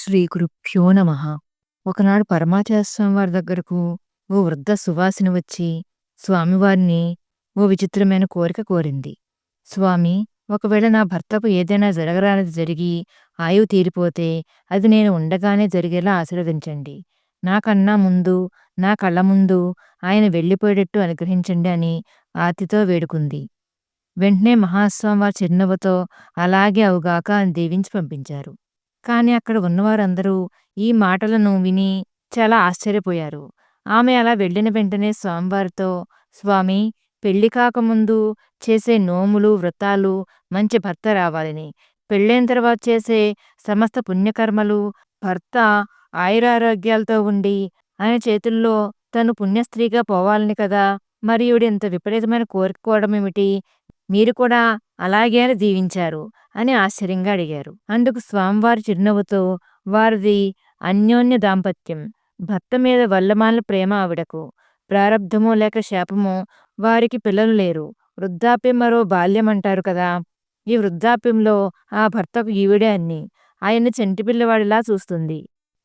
శ్రీ గురుభ్యో నమ. ఒకనాడు పరమాచార స్వామి వారి దగ్గరకు ఓ వృద్ధ సువాసిని వచ్చి స్వామివారిని ఓ విచిత్రమైన కోరిక కోరింది. స్వామి ఒకవేళ నా భర్తకు ఏదైనా జరగరానిది జరిగి ఆయువు తీరిపోతే అది నేను ఉండగానే జరిగేలా ఆశీర్వదించండి. నాకన్నా ముందు నా కళ్ళ ముందు ఆయన వెళ్ళిపోయేటట్టు అనుగ్రహించండి అని ఆతితో వేడుకుంది. వెంటనే మహాస్వామి వారి చిరునవ్వుతో అలాగే అవుగాక అని దీవించి పంపించారు. కానీ అక్కడ ఉన్నవారందరూ ఈ మాటలను విని చాలా ఆశ్చర్యపోయారు. ఆమె అలా వెళ్ళిన వెంటనే స్వామివారితో స్వామి పెళ్ళి కాకముందు చేసే నోములు వ్రతాలు మంచి భర్త రావాలని. పెళ్ళైన తర్వాత చేసే సమస్త పుణ్యకర్మలు భర్త ఆయురారోగ్యాలతో ఉండి ఆయన చేతుల్లో తను పుణ్యస్త్రీగా పోవాలని కదా! మరి ఈవిడ ఇంత విపరీతమైన కోరుకోవడం ఏమిటి మీరు కూడా అలాగే జీవించారు అని ఆశ్చర్యంగా అడిగారు. అందుకు స్వామివారి చిరునవ్వుతో వారిది అన్యోన్య దాంపత్యం. భర్త మీద వల్లమాల ప్రేమ ఆవిడకు. ప్రారబ్ధమో లేక శాపమో వారికి పిల్లలు లేరు. వృద్ధాప్యం మరో బాల్యం అంటారు కదా. ఈ వృద్ధాప్యంలో ఆ భర్తకు ఈవిడే అన్ని. ఆయన్ని చెంటి పిల్లవాడిలా చూస్తుంది.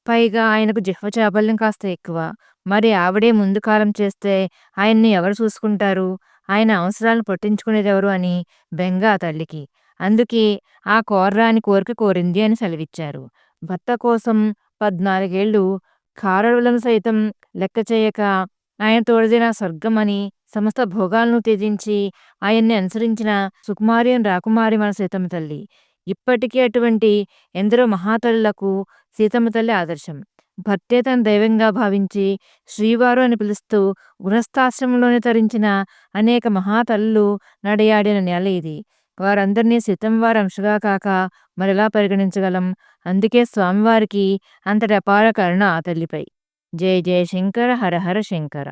పైగా ఆయనకు జిహ్వ చాబల్యం కాస్త ఎక్కువ. మరి ఆవిడే ముందు కాలం చేస్తే ఆయన్ని ఎవరు చూసుకుంటారు? ఆయన అవసరాలను పట్టించుకునేదెవరు అని బెంగ ఆ తల్లికి. అందుకే ఆ కోర్రాని కోరిక కోరింది అని సెలవిచ్చారు. భర్త కోసం పద్నాలుగేళ్ళు కారడులను సైతం లెక్క చేయక ఆయన తోడిదిన స్వర్గమని సమస్త భోగాలను త్యజించి ఆయన్ని అనుసరించిన సుకుమారి రాకుమారి మన సీతమ్మ తల్లి. ఇప్పటికీ అటువంటి ఎందరో మహాతల్లులకు సీతమ్మ తల్లి ఆదర్శం. భర్తే తన దైవంగా భావించి శ్రీవారు అని పిలుస్తూ గృహస్థాశ్రమంలోనే తరించిన అనేక మహాతల్లు నడయాడిన నెల ఇది. వారందరినీ సీతమ్మవారి అంశగా కాక మరెలా పరిగణించగలం? అందుకే స్వామివారికి అంతటి అపార కరుణ ఆ తల్లిపై. జయ జయ శంకర హర హర శంకర.